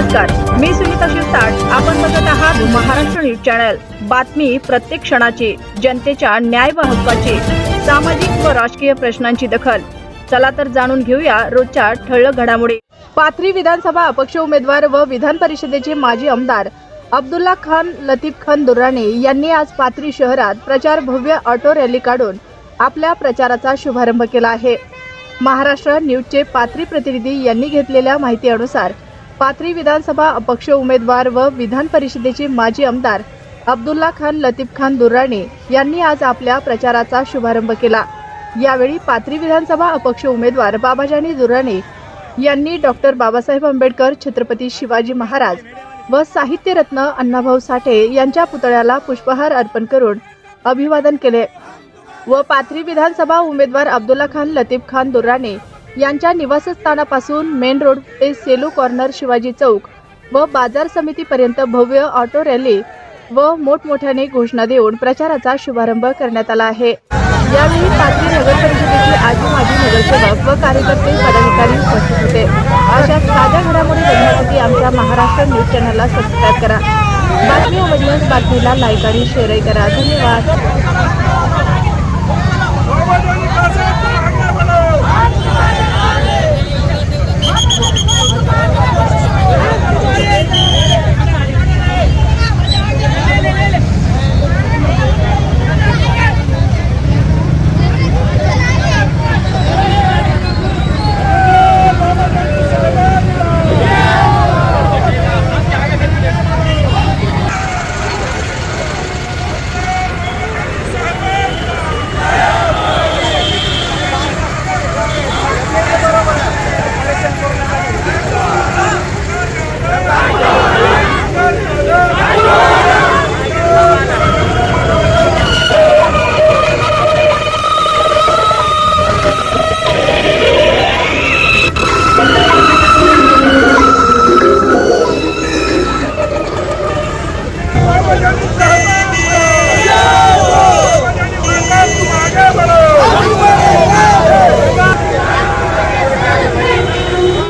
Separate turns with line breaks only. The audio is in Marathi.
नमस्कार मी सुनीता शिरसाट. आपण बघत आहात महाराष्ट्र न्यूज चॅनल. बातमी प्रत्येक क्षणाची जनतेच्या न्याय व हक्काची सामाजिक व राजकीय प्रश्नांची दखल. चला तर जाणून घेऊया रोजच्या ठळक घडामोडी. पाथरी विधानसभा अपक्ष उमेदवार व विधान परिषदेचे माजी आमदार अब्दुल्ला खान लतीफ खान दुर्राणे यांनी आज पाथरी शहरात प्रचार भव्य ऑटो रॅली काढून आपल्या प्रचाराचा शुभारंभ केला आहे. महाराष्ट्र न्यूजचे पाथरी प्रतिनिधी यांनी घेतलेल्या माहितीनुसार पाथरी विधानसभा अपक्ष उमेदवार व विधान परिषदेचे माजी आमदार अब्दुल्ला खान लतीफ खान दुर्राणी यांनी आज आपल्या प्रचाराचा शुभारंभ केला. यावेळी पाथरी विधानसभा अपक्ष उमेदवार बाबाजानी दुर्राणे यांनी डॉक्टर बाबासाहेब आंबेडकर छत्रपती शिवाजी महाराज व साहित्यरत्न अण्णाभाऊ साठे यांच्या पुतळ्याला पुष्पहार अर्पण करून अभिवादन केले. व पाथरी विधानसभा उमेदवार अब्दुल्ला खान लतीफ खान दुर्राणे यांच्या निवासस्थानापासून मेन रोड ते सेलू कॉर्नर शिवाजी चौक व बाजार समितीपर्यंत भव्य ऑटो रॅली व मोठमोठ्याने घोषणा देऊन प्रचाराचा शुभारंभ करण्यात आला आहे. यावेळी पाथरी नगर परिषदेचे आजी माजी नगरसेवक व कार्यकर्ते पदाधिकारी उपस्थित होते. अशा ताज्या घडामोडी बघण्यासाठी आमच्या महाराष्ट्र न्यूज चॅनलला सबस्क्राईब करा. बातमी आवडल्यास बातमीला लाईक आणि शेअरही करा. धन्यवाद. Go!